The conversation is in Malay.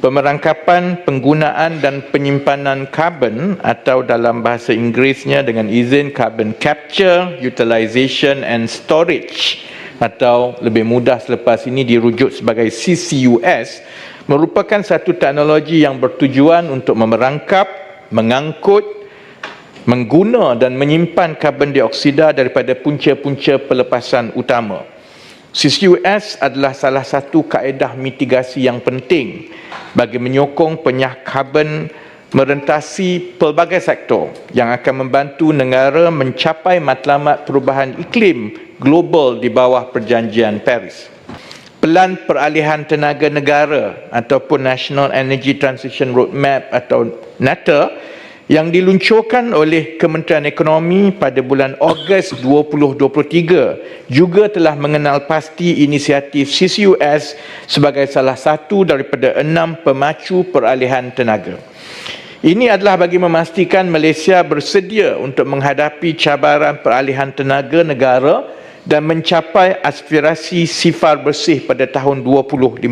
pemerangkapan, penggunaan dan penyimpanan karbon atau dalam bahasa Inggerisnya dengan izin carbon capture, utilization and storage atau lebih mudah selepas ini dirujuk sebagai CCUS merupakan satu teknologi yang bertujuan untuk memerangkap, mengangkut, mengguna dan menyimpan karbon dioksida daripada punca-punca pelepasan utama. CCUS adalah salah satu kaedah mitigasi yang penting bagi menyokong penyah karbon merentasi pelbagai sektor yang akan membantu negara mencapai matlamat perubahan iklim global di bawah perjanjian Paris. Pelan peralihan tenaga negara ataupun National Energy Transition Roadmap atau NATA yang diluncurkan oleh Kementerian Ekonomi pada bulan Ogos 2023 juga telah mengenal pasti inisiatif CCUS sebagai salah satu daripada enam pemacu peralihan tenaga. Ini adalah bagi memastikan Malaysia bersedia untuk menghadapi cabaran peralihan tenaga negara dan mencapai aspirasi sifar bersih pada tahun 2050.